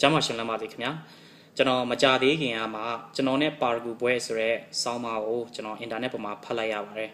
ကျမ်းမာရှင်လမ်းပါစေခင်ဗျာကျွန်တော်မကြသေးခင်ကမှကျွန်တော်နဲ့ပါရဂူပွဲဆိုရဲဆောင်းပါကိုကျွန်တော်အင်တာနက်ပေါ်မှာဖတ်လိုက်ရပါတယ်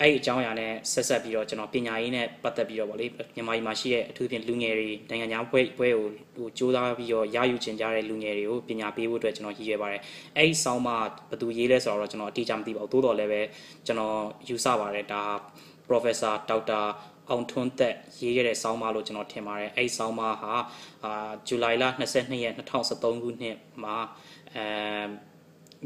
အဲ့ဒီအကြောင်းအရာနဲ့ဆက်ဆက်ပြီးတော့ကျွန်တော်ပညာရေးနဲ့ပတ်သက်ပြီးတော့ဗောလေမြန်မာပြည်မှာရှိတဲ့အထူးဖြင့်လူငယ်တွေနိုင်ငံခြားပွဲပွဲကိုဟိုစူးစမ်းပြီးတော့ရယူချင်ကြတဲ့လူငယ်တွေကိုပညာပေးဖို့အတွက်ကျွန်တော်ရည်ရွယ်ပါတယ်အဲ့ဒီဆောင်းပါဘယ်သူရေးလဲဆိုတော့ကျွန်တော်အတိအကျမသိပါဘူးသို့တော်လည်းပဲကျွန်တော်ယူဆပါတယ်ဒါ Professor Dr. အောင်ထွန်းသက်ရေးခဲ့တဲ့ဆောင်းပါလို့ကျွန်တော်ထင်ပါတယ်အဲ့ဒီဆောင်းပါဟာအာဇူလိုင်လ22ရက်2013ခုနှစ်မှာအဲ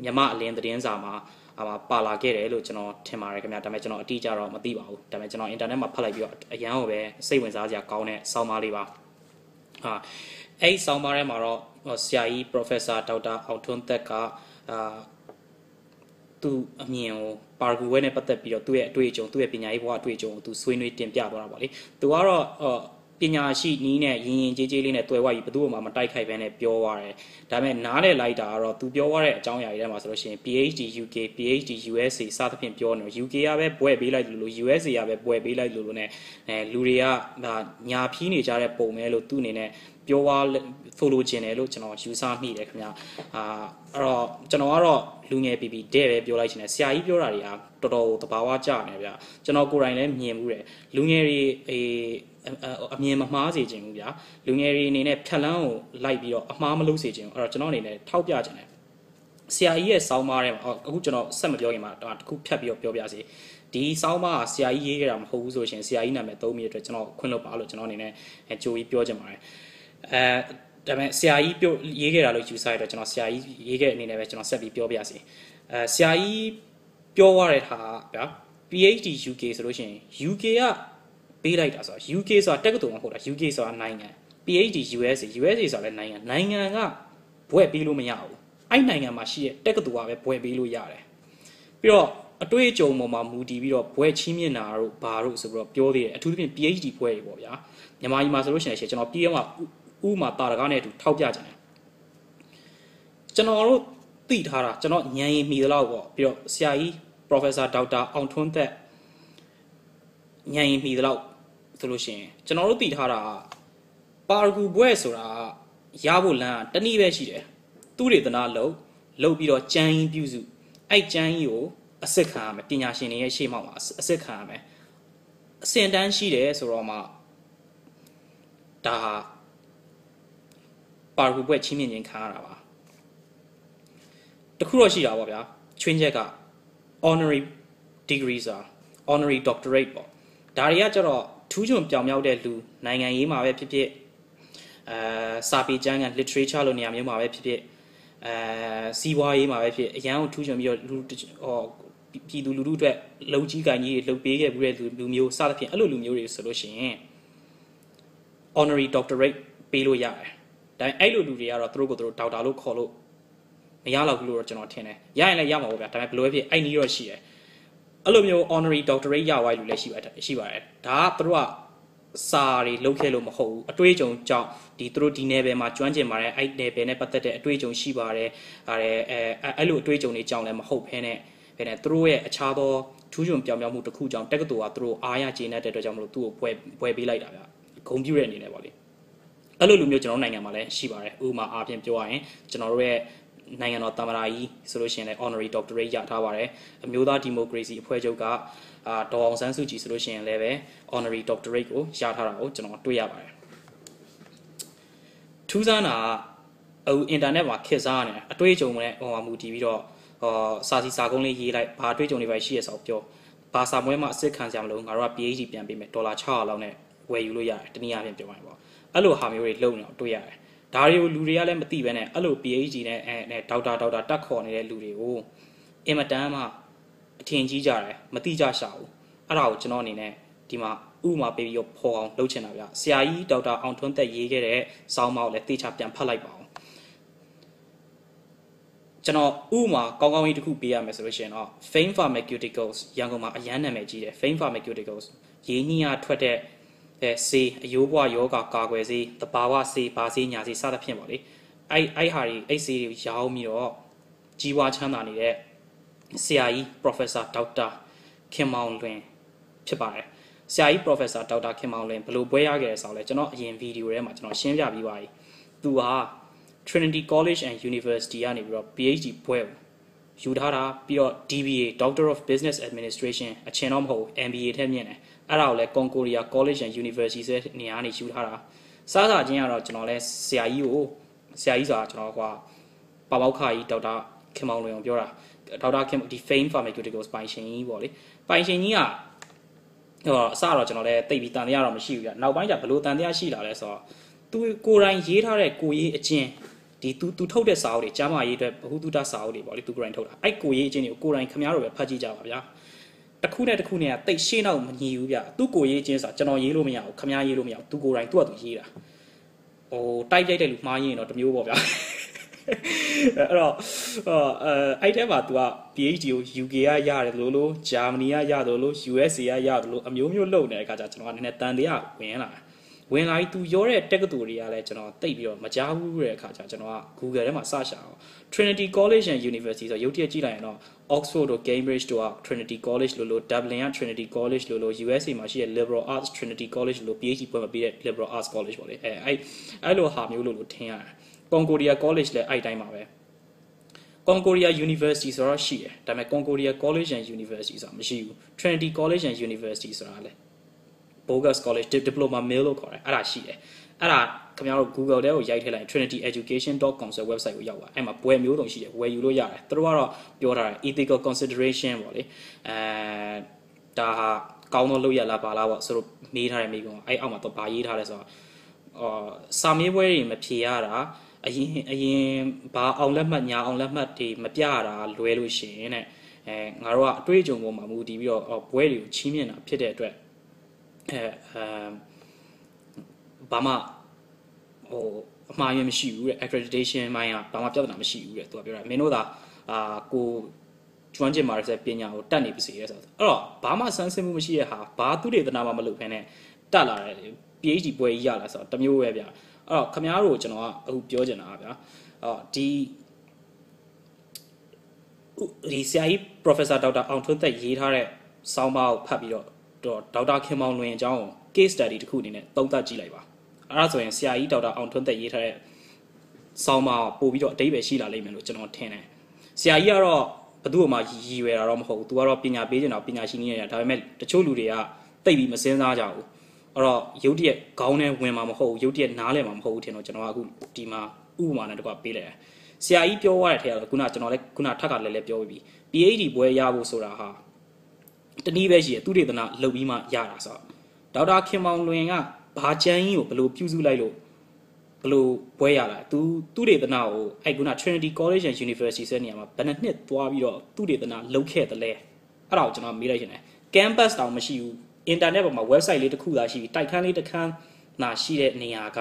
မြမအလင်းသတင်းစာမှာအမပါလာခဲ့တယ်လို့ကျွန်တော်ထင်ပါတယ်ခင်ဗျာဒါပေမဲ့ကျွန်တော်အတိအကျတော့မသိပါဘူးဒါပေမဲ့ကျွန်တော်အင်တာနက်မှာဖတ်လိုက်ပြီးတော့အရန်ကိုပဲစိတ်ဝင်စားစရာကောင်းတဲ့ဆောင်းပါလေးပါဟာအဲ့ဒီဆောင်းပါထဲမှာတော့ဆရာကြီး Professor ဒေါက်တာအောင်ထွန်းသက်ကအာ သူအမြင်ကိုပါရဂူဝဲနဲ့ပတ်သက်ပြီးတော့သူ့ရဲ့အတွေ့အကြုံသူ့ရဲ့ပညာရေးဘဝအတွေ့အကြုံကိုသူဆွေးနွေးတင်ပြသွားတာပေါ့လေသူကတော့ပညာရှိနီးနဲ့ရင်ရင်ကြေးကြေးလေးနဲ့တွေ့ဝါကြီးဘယ်သူမှမတိုက်ခိုက်ဘဲနဲ့ပြောသွားတယ်ဒါပေမဲ့နားလေလိုက်တာကတော့သူပြောသွားတဲ့အကြောင်းအရာတွေထဲမှာဆိုလို့ရှိရင် PhD UK PhD USA စသဖြင့်ပြောနေ UK ကပဲပွဲပေးလိုက်လို့လို့ USA ကပဲပွဲပေးလိုက်လို့လို့ ਨੇ အဲလူတွေကညာဖြီးနေကြတဲ့ပုံပဲလို့သူ့အနေနဲ့ ပြောသွားဆိုလိုချင်တယ်လို့ကျွန်တော်ယူဆမိတယ်ခင်ဗျာအာအဲ့တော့ကျွန်တော်ကတော့လူငယ် PP တဲ့ပဲပြောလိုက်ချင်တယ်ဆရာကြီးပြောတာတွေကတော်တော်သဘာဝကျနေဗျာကျွန်တော်ကိုယ်တိုင်လည်းမြင်မှုတယ်လူငယ်တွေအေးအမြင်မမှားစေခြင်းဘူးဗျာလူငယ်တွေအနေနဲ့ဖြတ်လန်းကိုလိုက်ပြီးတော့အမှားမလုပ်စေခြင်းအဲ့တော့ကျွန်တော်အနေနဲ့ထောက်ပြခြင်းတယ်ဆရာကြီးရဲ့စောင်းမားထဲမှာအခုကျွန်တော်ဆက်မပြောခင်မှာတခုဖြတ်ပြီးတော့ပြောပြစီဒီစောင်းမားကဆရာကြီးရေးခဲ့တာမဟုတ်ဘူးဆိုရှင်ဆရာကြီးနာမည်သုံးမိတဲ့အတွက်ကျွန်တော်ခွင့်လွှတ်ပါလို့ကျွန်တော်အနေနဲ့ကြိုပြီးပြောချင်ပါတယ် အဲဒါပေမဲ့ဆရာကြီးပြောရေးခဲ့တာလို့ယူဆရတော့ကျွန်တော်ဆရာကြီးရေးခဲ့အနေနဲ့ပဲကျွန်တော်ဆက်ပြီးပြောပြစီအဲဆရာကြီးပြောရတဲ့ဟာဗျာ PhD UK ဆိုလို့ရှိရင် UK ကပေးလိုက်တာဆိုတာ UK ဆိုတာတက္ကသိုလ်မဟုတ်တာ UK ဆိုတာနိုင်ငံ PhD USA USA ဆိုတာလည်းနိုင်ငံနိုင်ငံကဘွဲ့ပေးလို့မရဘူးအဲ့နိုင်ငံမှာရှိတဲ့တက္ကသိုလ်ကပဲဘွဲ့ပေးလို့ရတယ်ပြီးတော့အတွေ့အကြုံပေါ်မှာမူတည်ပြီးတော့ဘွဲ့ချင်းမြင့်တာတို့ဘာတို့ဆိုပြီးတော့ပြောသေးတယ်အထူးသဖြင့် PhD ဘွဲ့တွေပေါ့ဗျာမြန်မာပြည်မှာဆိုလို့ရှိရင်ကျွန်တော်ပြည်အောင်က ဥမာတာရကားနဲ့အတူထောက်ပြကြတယ်ကျွန်တော်တို့သိထားတာကျွန်တော်ညံရင်မိသလောက်ပေါ့ပြီးတော့ဆရာကြီး Professor Dr. အောင်ထွန်းသက်ညံရင်မိသလောက်ဆိုလို့ရှိရင်ကျွန်တော်တို့သိထားတာပါရဂူဘွဲဆိုတာရဖို့လမ်းတနည်းပဲရှိတယ်သူတွေတနာလုံးလှုပ်ပြီးတော့ကြမ်းရင်ပြုစုအဲ့ကြမ်းကြီးကိုအစစ်ခံရမယ်ပညာရှင်တွေရဲ့ရှေ့မှောက်မှာအစစ်ခံရမယ်အစင်တန်းရှိတယ်ဆိုတော့မှဒါဟာ ပါရဂူဘွဲချင်းမြင့်ချင်းခံရတာပါတခုတော့ရှိတာပေါ့ဗျာချွင်းချက်က honorary degree ဆိုတာ honorary doctorate ပေါ့ဒါတွေကကျတော့ထူးချွန်ပြောင်မြောက်တဲ့လူနိုင်ငံရေးမှာပဲဖြစ်ဖြစ်အဲစာပေကျမ်းက literature လို့နေရာမျိုးမှာပဲဖြစ်ဖြစ်အဲစီးပွားရေးမှာပဲဖြစ်အရန်ကိုထူးချွန်ပြီးတော့လူဟောပြည်သူလူထုအတွက်လုံကြီးကင်ကြီးတွေလှုပ်ပေးခဲ့ပြီးတဲ့လူမျိုးစသဖြင့်အဲ့လိုလူမျိုးတွေဆိုလို့ရှိရင် honorary doctorate ပေးလို့ရတယ်။ ဒါပေမဲ့အဲ့လိုလူတွေကတော့သူတို့ကိုသူတို့ဒေါက်တာလို့ခေါ်လို့မရတော့ဘူးလို့တော့ကျွန်တော်ထင်တယ်။ရရင်လည်းရမှာပေါ့ဗျာ။ဒါပေမဲ့ဘယ်လိုပဲဖြစ်အဲ့နည်းတော့ရှိတယ်။အဲ့လိုမျိုး honorary doctorate ရသွားလူလည်းရှိပါတယ်ရှိပါတယ်။ဒါကသူတို့ကစာတွေလုပ်ခဲ့လို့မဟုတ်ဘူးအတွေ့အကြုံကြောင့်ဒီသူတို့ဒီ level မှာကျွမ်းကျင်ပါတယ်အဲ့ level နဲ့ပတ်သက်တဲ့အတွေ့အကြုံရှိပါတယ်အဲအဲအဲ့လိုအတွေ့အကြုံတွေကြောင့်လည်းမဟုတ်ဘဲနဲ့ဘယ်နဲ့သူတို့ရဲ့အခြားသောထူးချွန်ပြောင်ပြောင်မှုတစ်ခုကြောင့်တက္ကသိုလ်ကသူတို့အားရကျေနပ်တဲ့အတွက်ကြောင့်မလို့သူ့ကိုပွဲပွဲပေးလိုက်တာဗျဂုံပြူတဲ့အနေနဲ့ပေါ့လေ အဲ့လိုလူမျိုးကျွန်တော်နိုင်ငံမှာလည်းရှိပါတယ်ဥပမာအားဖြင့်ပြောရရင်ကျွန်တော်တို့ရဲ့နိုင်ငံတော်တာမရာကြီးဆိုလို့ရှိရင်လည်း honorary doctorate ရထားပါတယ်အမျိုးသားဒီမိုကရေစီအဖွဲ့ချုပ်ကအာဒေါ်အောင်ဆန်းစုကြည်ဆိုလို့ရှိရင်လည်းပဲ honorary doctorate ကိုရထားတာကိုကျွန်တော်တွေ့ရပါတယ်ထူးဆန်းတာအအင်တာနက်မှာခေတ်စားနေအတွေ့အကြုံနဲ့ဟိုမှာမူတည်ပြီးတော့ဟောစာစီစာကုန်းလေးရေးလိုက်ဘာအတွေ့အကြုံတွေပဲရှိရဆိုပြောဘာစာမွဲမှာအစ်စ်ခံကြမလို့ငါတို့က PhD ပြန်ပေးမယ်ဒေါ်လာ600လောက်နဲ့ဝယ်ယူလို့ရတယ်တနည်းအားဖြင့်ပြောရင်ပေါ့ အဲ့လိုဟာမျိုးတွေလုပ်နေတော့တွေ့ရတယ်ဒါတွေကိုလူတွေကလည်းမသိဘဲနဲ့အဲ့လို PhD နဲ့အဲဒေါက်တာဒေါက်တာတက်ခေါ်နေတဲ့လူတွေကိုအင်မတန်မှအထင်ကြီးကြတယ်မသိကြရှာဘူးအဲ့ဒါကိုကျွန်တော်အနေနဲ့ဒီမှာဥမာပေးပြီးဖော်အောင်လုပ်ချင်တာဗျဆရာကြီးဒေါက်တာအောင်ထွန်းသက်ရေးခဲ့တဲ့စောင်းမောက်လည်းတေချာပြန်ဖတ်လိုက်ပါအောင်ကျွန်တော်ဥမာကောင်းကောင်းကြီးတစ်ခုပေးရမယ်ဆိုလို့ရှိရင်တော့ Fame Pharmaceuticals ရန်ကုန်မှာအရန်နာမည်ကြီးတယ် Fame Pharmaceuticals ရေးညင်းရထွက်တဲ့ အဲဆေးအယိုးဘွားယောဂကာကွယ်ဆေးတဘာဝဆေးဘာဆေးညာဆေးစသဖြင့်ပေါ့လေအဲ့အဲ့ဟာတွေအဲ့ဆေးတွေရောင်းပြီးတော့ကြီးပွားချမ်းသာနေတဲ့ဆရာကြီး Professor Dr. ခင်မောင်လွင်ဖြစ်ပါတယ်ဆရာကြီး Professor ဒေါက်တာခင်မောင်လင်းဘလို့ပွဲရခဲ့တယ်ဆိုတော့လေကျွန်တော်အရင်ဗီဒီယိုထဲမှာကျွန်တော်ရှင်းပြပြီးပါပြီသူဟာ Trinity College and University ကနေပြီးတော့ PhD ဘွဲကိုယူထားတာပြီးတော့ DBA Doctor of Business Administration အချင်းတော့မဟုတ် MBA ထက်မြင့်တယ် အဲ့ဒါကိုလည်း Concordia College and University ဆိုတဲ့နေရာကနေယူထားတာစားစားချင်းကတော့ကျွန်တော်လဲဆရာကြီးကိုဆရာကြီးဆိုတာကျွန်တော်ကပါပေါက်ခါကြီးဒေါက်တာခင်မောင်လွင်အောင်ပြောတာဒေါက်တာခင်ဒီ Fame Pharmaceuticals ပိုင်ရှင်ကြီးပေါ့လေပိုင်ရှင်ကြီးကဟိုအစတော့ကျွန်တော်လည်းတိတ်ပြီးတန်တရားတော့မရှိဘူးပြနောက်ပိုင်းကျဘလို့တန်တရားရှိလာလဲဆိုတော့သူကိုယ်တိုင်ရေးထားတဲ့ကိုရေးအချင်းဒီသူသူထုတ်တဲ့စာအုပ်တွေကျမ်းမာရေးအတွက်ဘ ഹു တုတစာအုပ်တွေပေါ့လေသူကိုယ်တိုင်ထုတ်တာအဲ့ကိုရေးအချင်းတွေကိုကိုယ်တိုင်ခင်ဗျားတို့ပဲဖတ်ကြည့်ကြပါဗျာ တစ်ခုနဲ့တစ်ခုနဲ့ကတိတ်ရှင်းတော့မညီဘူးဗျသူကိုရေးအချင်းဆိုတာကျွန်တော်ရေးလို့မရဘူးခင်ဗျားရေးလို့မရဘူးသူကိုယ်တိုင်သူ့အတူရေးတာဟိုတိုက်ရိုက်တဲ့လူမှားရင်တော့တမျိုးပေါ့ဗျာအဲ့တော့အဲအဲ့ထဲမှာ तू က PhD ကို UK ကရတယ်လို့လို့ Germany ကရတယ်လို့ USA ကရတယ်လို့အမျိုးမျိုးလုပ်နေတဲ့အခါကျကျွန်တော်ကနည်းနည်းတန်တရားဝင်လာဝင်လာပြီး तू ရောတဲ့တက္ကသိုလ်တွေကလည်းကျွန်တော်တိတ်ပြီးတော့မကြားဘူးတဲ့အခါကျကျွန်တော်က Google ထဲမှာစရှာအောင် Trinity College and University ဆိုရုပ်တရက်ကြည့်လိုက်ရင်တော့ Oxford တို့ Cambridge တို့က Trinity College လို့လို့ Dublin က Trinity College လို့လို့ USA မှာရှိတဲ့ Liberal Arts Trinity College လို့ PhD ပွဲမှာပြီးတဲ့ Liberal Arts College ပေါ့လေအဲအဲ့အဲ့လိုဟာမျိုးလို့လို့ထင်ရတယ် Concordia College လည်းအဲ့တိုင်းပါပဲ Concordia University ဆိုတော့ရှိတယ်ဒါပေမဲ့ Concordia College and University ဆိုတာမရှိဘူး Trinity College and University ဆိုတာလည်း bogus college diploma mill လို့ခေါ်တယ်အဲ့ဒါရှိတယ် အဲ့ဒါခင်ဗျားတို့ Google ထဲကိုရိုက်ထည့်လိုက် trinityeducation.com ဆိုတဲ့ website ကိုရောက်ပါအဲ့မှာဘွယ်မျိုးစုံရှိတယ်ဝယ်ယူလို့ရတယ်သူတို့ကတော့ပြောထားတယ် ethical consideration ပေါ့လေအဲဒါဟာကောင်းသောလုပ်ရလားပါလားပေါ့ဆိုတော့မေးထားတယ်မိကောင်အဲ့အောက်မှာတော့ဗာရေးထားတယ်ဆိုတော့အော်စာမေးပွဲတွေမဖြေရတာအရင်အရင်ဘာအောင်လက်မှတ်ညာအောင်လက်မှတ်တွေမပြရတာလွဲလို့ရှိရင်တဲ့အဲငါတို့ကအတွေ့အကြုံပေါ်မှာမူတည်ပြီးတော့ဘွဲတွေကိုချီးမြှင့်တာဖြစ်တဲ့အတွက်အဲအဲ ဘာမှဟိုအမှားရမရှိဘူးတဲ့ accreditation မိုင်းကဘာမှပြဿနာမရှိဘူးတဲ့သူကပြောတာမင်းတို့သာအာကိုကျွမ်းကျင်မာတဲ့ပညာကိုတတ်နေပါစေရဲဆိုတော့အဲ့တော့ဘာမှစမ်းစစ်မှုမရှိတဲ့ဟာဘာသူတွေတနာမှမလုပ်ဖ ೇನೆ တက်လာတယ် PhD ပွဲကြီးရလာဆိုတော့တမျိုးပဲဗျာအဲ့တော့ခမားတို့ကျွန်တော်ကအခုပြောချင်တာဗျာအော်ဒီဒီဆရာကြီး Professor Dr. အောင်ထွန်းသက်ရေးထားတဲ့ဆောင်းပါးကိုဖတ်ပြီးတော့တော့ဒေါက်တာခင်မောင်လွင်အကြောင်းကို case study တစ်ခုအနေနဲ့သုံးသပ်ကြည့်လိုက်ပါ အဲ့ဒါဆိုရင်ဆရာကြီးဒေါက်တာအောင်ထွန်းသက်ရေးထားတဲ့ဆောင်းပါးကိုပို့ပြီးတော့အတိတ်ပဲရှိလာလိမ့်မယ်လို့ကျွန်တော်ထင်တယ်ဆရာကြီးကတော့ဘသူ့အမှရည်ရွယ်တာတော့မဟုတ်ဘူးသူကတော့ပညာပေးနေတာပညာရှိနေနေတာဒါပေမဲ့တချို့လူတွေကတိတ်ပြီးမစင်းစားကြဘူးအဲ့တော့ရုပ်တရက်ခေါင်းထဲဝင်မှာမဟုတ်ဘူးရုပ်တရက်နားလည်မှာမဟုတ်ဘူးထင်တော့ကျွန်တော်ကအခုဒီမှာဥပမာနဲ့တကွပေးလိုက်တယ်ဆရာကြီးပြောရတဲ့ထဲကတော့ခုနကျွန်တော်လည်းခုနထပ်ကလည်းလည်းပြောပြီး PhD ဘွဲရဖို့ဆိုတာဟာတနည်းပဲရှိရသူဒေသနာလုပ်ပြီးမှရတာဆိုတော့ဒေါက်တာခင်မောင်လွင်က ဘာချမ်းကြီးကိုဘလို့ပြုစုလိုက်လို့ဘလို့ဘွဲရလာသူသူဒေသနာကိုအဲ့ခုန Trinity College and University ဆိုတဲ့နေရာမှာဘယ်နှစ်နှစ်သွားပြီးတော့သူဒေသနာလုပ်ခဲ့တယ်လဲအဲ့ဒါကိုကျွန်တော်မေးလိုက်ရှင်တယ် campus တောင်မရှိဘူး internet ပေါ်မှာ website လေးတစ်ခုသာရှိပြီးတိုက်ခန်းလေးတစ်ခန်းသာရှိတဲ့နေရာက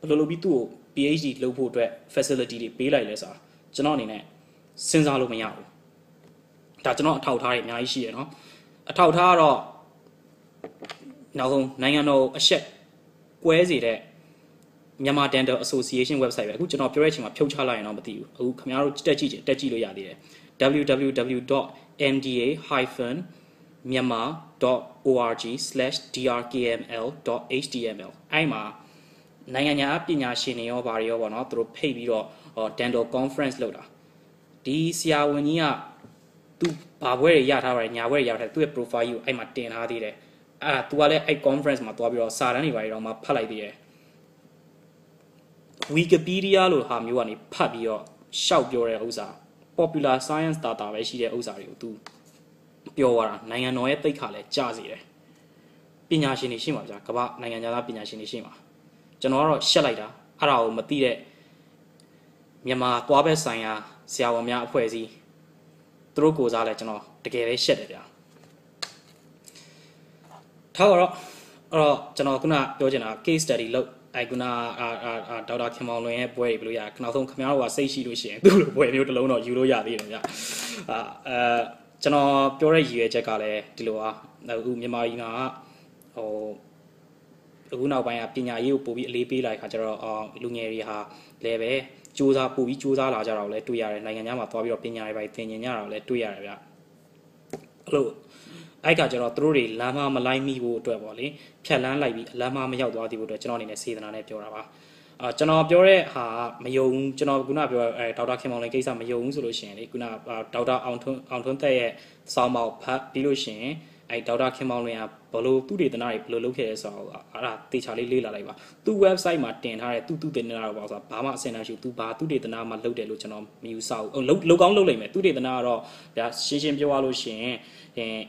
ဘယ်လိုလုပ်ပြီးသူ့ကို PhD လုပ်ဖို့အတွက် facility တွေပေးလိုက်လဲဆိုတာကျွန်တော်အနေနဲ့စဉ်းစားလို့မရဘူးဒါကျွန်တော်အထောက်ထားတွေအများကြီးရှိရနော်အထောက်ထားကတော့ နောက်ဆုံးနိုင်ငံတော်အရှက်ကွဲစေတဲ့မြန်မာ Dental Association website ပဲအခုကျွန်တော်ပြောတဲ့အချိန်မှာဖြုတ်ချလိုက်ရင်တော့မသိဘူးအခုခင်ဗျားတို့တက်ကြည့်ချင်တက်ကြည့်လို့ရသေးတယ် www.mda- myanmar.org/drkml.html အဲ့မှာနိုင်ငံညာပညာရှင်တွေရောဗာတွေရောပေါ့နော်သူတို့ဖိတ်ပြီးတော့ dental conference လုပ်တာဒီဆရာဝန်ကြီးကသူဘာဘွဲတွေရထားပါတယ်ညာဘွဲတွေရထားတယ်သူ့ရဲ့ profile ကိုအဲ့မှာတင်ထားသေးတယ် အဲ့ဒါ तू ကလည်းအဲ့ conference မှာသွားပြီးတော့စာတမ်းတွေဗာတွေတော့မှဖတ်လိုက်သေးတယ် Wikipedia လို့ဟာမျိုးကနေဖတ်ပြီးတော့ရှောက်ပြောတဲ့ဥစ္စာ popular science data ပဲရှိတဲ့ဥစ္စာတွေကို तू ပြောသွားတာနိုင်ငံတော်ရဲ့တိတ်ခါလဲကြစေတယ်ပညာရှင်တွေရှိမှာဗျာကမ္ဘာနိုင်ငံသားပညာရှင်တွေရှိမှာကျွန်တော်ကတော့ရှက်လိုက်တာအဲ့ဒါကိုမသိတဲ့မြန်မာသွားဘက်ဆိုင်ရာဆရာဝန်များအဖွဲ့အစည်းသူတို့ကိုစားလဲကျွန်တော်တကယ်ပဲရှက်တယ်ဗျာ ထားတော့အဲ့တော့ကျွန်တော်ခုနပြောချင်တာ case study လုပ်အဲခုနအာအာဒေါက်တာခင်မောင်လွင်ရဲ့ပွဲတွေဘယ်လိုရခနောက်ဆုံးခင်ဗျားတို့ကစိတ်ရှိလို့ရှိရင်သူ့လိုပွဲမျိုးတစ်လုံးတော့ယူလို့ရသေးတယ်ဗျာအာအဲကျွန်တော်ပြောတဲ့ရည်ရွယ်ချက်ကလည်းဒီလိုပါအခုမြန်မာပြည်မှာဟိုအခုနောက်ပိုင်းကပညာရေးကိုပို့ပြီးအလေးပေးလိုက်ခါကျတော့အော်လူငယ်တွေဟာလည်းပဲစူးစမ်းပို့ပြီးစူးစမ်းလာကြတာကိုလည်းတွေ့ရတယ်နိုင်ငံခြားမှာသွားပြီးတော့ပညာရေးပိုင်းသင်ကျင်ကြတာကိုလည်းတွေ့ရတယ်ဗျအဲ့လို အဲ့ကကျတော့သူတို့တွေလမ်းမမလိုက်မိဖို့အတွက်ပေါ့လေဖြတ်လန်းလိုက်ပြီးလမ်းမမရောက်သွားသေးဖို့အတွက်ကျွန်တော်အနေနဲ့စေတနာနဲ့ပြောတာပါအာကျွန်တော်ပြောတဲ့ဟာမယုံဘူးကျွန်တော်ခုနပြောအဲဒေါက်တာခင်မောင်လင်းကိစ္စမယုံဘူးဆိုလို့ရှိရင်လေခုနဒေါက်တာအောင်ထွန်းအောင်ထွန်းသက်ရဲ့စောင်းမောက်ဖတ်ပြီးလို့ရှိရင်အဲဒေါက်တာခင်မောင်လင်းကဘလို့သူတေသနာတွေဘလို့လုပ်ခဲ့ရဲဆိုတော့အဲ့ဒါတေချာလေးလေ့လာလိုက်ပါသူ့ website မှာတင်ထားတဲ့သူ့သူတေသနာတော့ပေါ့ဆိုတာဘာမှအဆင်မရှိဘူးသူဘာသူတေသနာမှာလုပ်တယ်လို့ကျွန်တော်မယူဆဘူးလုပ်လုပ်ကောင်းလုပ်လိမ့်မယ်သူတေသနာကတော့ဗျာရှင်းရှင်းပြောရလို့ရှိရင်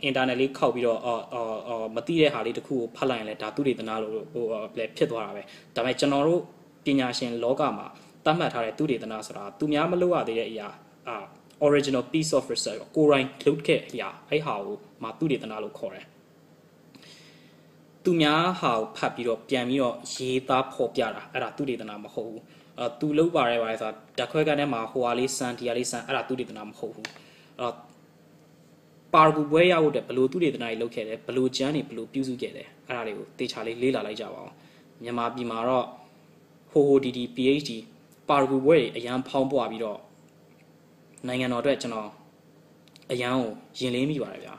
အင်တာနက်လေးခောက်ပြီးတော့အော်အော်မသိတဲ့ဟာလေးတစ်ခုကိုဖတ်လိုက်ရင်လည်းဒါသူတေသနာလို့ဟိုလည်းဖြစ်သွားတာပဲဒါပေမဲ့ကျွန်တော်တို့ပညာရှင်လောကမှာသတ်မှတ်ထားတဲ့သူတေသနာဆိုတာသူများမလုပ်ရသေးတဲ့အရာအာ original piece of research ကိုရိုင်းလုပ်ခဲ့အရာအဲ့ဟာကိုမှသူတေသနာလို့ခေါ်တယ်သူများဟာကိုဖတ်ပြီးတော့ပြန်ပြီးတော့ရေးသားဖော်ပြတာအဲ့ဒါသူတေသနာမဟုတ်ဘူးအဲသူလုပ်ပါရဲပါလဲဆိုတာဓာတ်ခွဲကန်းထဲမှာဟိုဟာလေးစမ်းဒီဟာလေးစမ်းအဲ့ဒါသူတေသနာမဟုတ်ဘူးအဲ့ ပါရဂူပွဲရဖို့အတွက်ဘလို့သူတေသနာကြီးလုပ်ခဲ့တယ်ဘလို့ကျမ်းတွေဘလို့ပြုစုခဲ့တယ်အဲ့ဒါတွေကိုတေချာလေးလေ့လာလိုက်ကြပါအောင်မြန်မာပြည်မှာတော့ဟိုဟိုဒီဒီ PhD ပါရဂူပွဲတွေအရန်ဖောင်းပွားပြီးတော့နိုင်ငံတော်အတွက်ကျွန်တော်အရန်ကိုယင်လင်းမိပါတယ်ဗျာ